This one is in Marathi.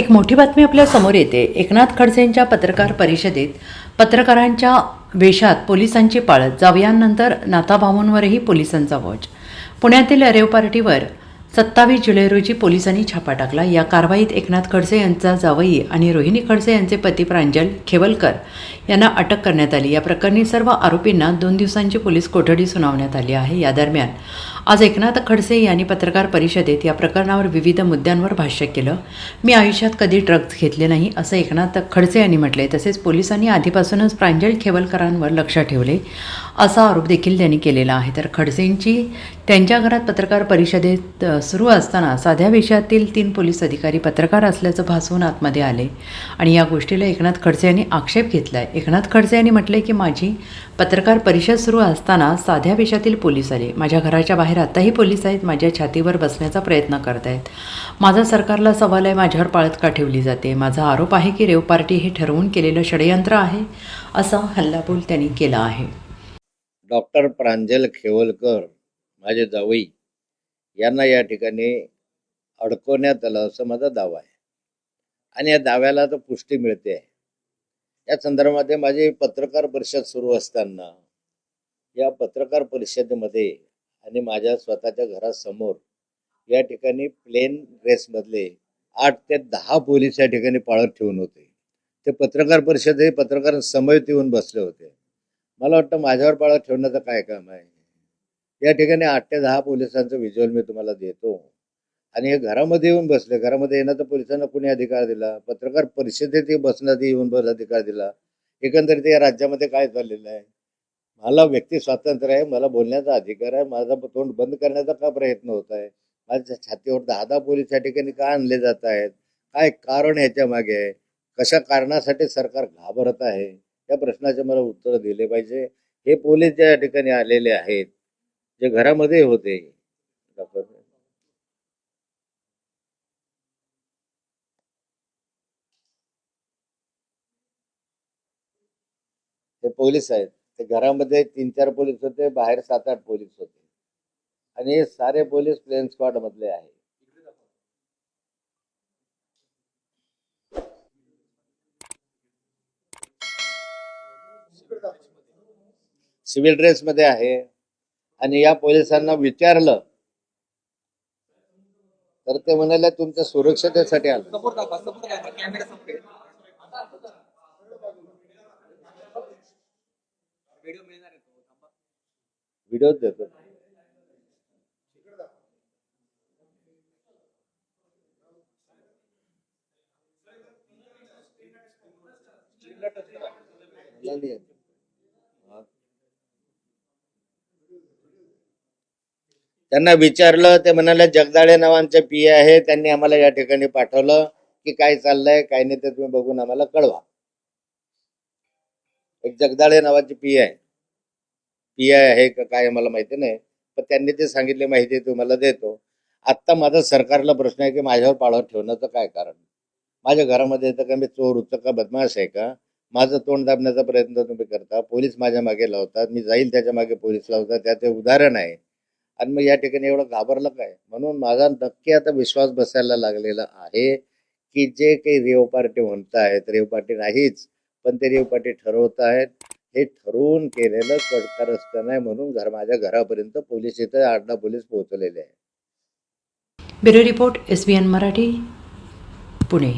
एक मोठी बातमी आपल्यासमोर येते. एकनाथ खडसेंच्या पत्रकार परिषदेत पत्रकारांच्या वेशात पोलिसांची पाळत. जावयानंतर नाताभावांवरही पोलिसांचा वॉच. पुण्यातील रेव पार्टीवर सत्तावीस जुलै रोजी पोलिसांनी छापा टाकला. या कारवाईत एकनाथ खडसे यांचा जावई आणि रोहिणी खडसे यांचे पती प्रांजल खेवलकर यांना अटक करण्यात आली. या प्रकरणी सर्व आरोपींना दोन दिवसांची पोलीस कोठडी सुनावण्यात आली आहे. या दरम्यान आज एकनाथ खडसे यांनी पत्रकार परिषदेत या प्रकरणावर विविध मुद्द्यांवर भाष्य केलं. मी आयुष्यात कधी ड्रग्ज घेतले नाही असं एकनाथ खडसे यांनी म्हटले तसेच पोलिसांनी आधीपासूनच प्रांजल खेवलकरांवर लक्ष ठेवले असा आरोप देखील त्यांनी केलेला आहे. तर खडसेंची त्यांच्या घरात पत्रकार परिषदेत सुरू असताना साध्या विषयातील तीन पोलीस अधिकारी पत्रकार असल्याचं भासवून आतमध्ये आले. आणि या गोष्टीला एकनाथ खडसे यांनी आक्षेप घेतला आहे एकनाथ खडसे यांनी म्हटले की माझी पत्रकार परिषद सुरू असताना साध्या विषयातील पोलीस आले. माझ्या घराच्या बाहेर आताही पोलीस आहेत. माझ्या छातीवर बसण्याचा प्रयत्न करत आहेत माझा सरकारला सवाल आहे. माझ्यावर पाळत का ठेवली जाते? माझा आरोप आहे की रेव पार्टी हे ठरवून केलेलं षडयंत्र आहे असा हल्लाबोल त्यांनी केला आहे. डॉक्टर प्रांजल खेवलकर माझे जावई यांना या ठिकाणी अडकवण्यात आलं असं माझा दावा आहे. आणि या दाव्याला तर पुष्टी मिळते. आहे या संदर्भामध्ये माझी पत्रकार परिषद सुरू असताना या पत्रकार परिषदेमध्ये आणि माझ्या स्वतःच्या घरासमोर या ठिकाणी प्लेन ड्रेसमधले आठ ते दहा पोलीस या ठिकाणी पाळत ठेवून होते. ते पत्रकार परिषद हे पत्रकार समवेत येऊन बसले होते. मला वाटतं माझ्यावर पाळत ठेवण्याचं काय काम आहे? या ठिकाणी आठ ते दहा पोलिसांचं व्हिज्युअल मी तुम्हाला देतो. आणि हे घरामध्ये येऊन बसले. घरामध्ये येण्याचा पोलिसांना कुणी अधिकार दिला? पत्रकार परिषदेत बसण्यात येऊन बस अधिकार दिला? एकंदरीत या राज्यामध्ये काय चाललेलं आहे? मला व्यक्ती स्वातंत्र्य आहे मला बोलण्याचा अधिकार आहे माझा तोंड बंद करण्याचा का प्रयत्न होत आहे? माझ्या छातीवर दहा दहा पोलीस या ठिकाणी का आणले जात आहेत? काय कारण याच्या मागे आहे? कशा कारणासाठी सरकार घाबरत आहे? या प्रश्नाचे मला उत्तर दिले पाहिजे. हे पोलीस ज्या ठिकाणी आलेले आहेत जे घरामध्ये होते. डॉक्टर. ते पोलीस आहेत. ते घरामध्ये तीन चार पोलीस होते बाहेर सात आठ पोलीस होते. आणि हे सारे पोलीस प्लेन स्क्वॉड मधले आहे. सिव्हिल ड्रेस मध्ये आहे. आणि या पोलिसांना विचारलं तर ते म्हणाले तुमच्या सुरक्षतेसाठी आलं. व्हिडिओ देतो. नाही येत. हा. त्यांना विचारलं ते म्हणाले जगदाळे नावांचे पी आहे त्यांनी आम्हाला या ठिकाणी पाठवलं की काय चाललंय काय नाही ते तुम्ही बघून आम्हाला कळवा. एक जगदाळे नावाची पी आहे. पी आय आहे का काय मला माहिती नाही पण त्यांनी ते सांगितले माहिती तुम्हाला देतो. आत्ता माझा सरकारला प्रश्न आहे की माझ्यावर पाळत ठेवण्याचं काय कारण? माझ्या घरामध्ये येतं का मी चोर होतं का बदमाश आहे का? माझं तोंड दाबण्याचा प्रयत्न तुम्ही करता पोलीस माझ्या मागे लावतात मी जाईल त्याच्यामागे पोलीस लावतात त्याचे उदाहरण आहे. आणि मग या ठिकाणी एवढं घाबरलं काय? म्हणून माझा नक्की आता विश्वास बसायला लागलेला आहे की जे काही रेव पार्टी म्हणत आहेत रेव पार्टी नाहीच पण ते रेव पार्टी ठरवत आहेत. हे ठरवून केलेलं कारस्थान नाही म्हणून घर माझ्या घरापर्यंत पोलीस इथं आठ दहा पोलीस पोहोचलेले आहे bureau report S B N Marathi Pune.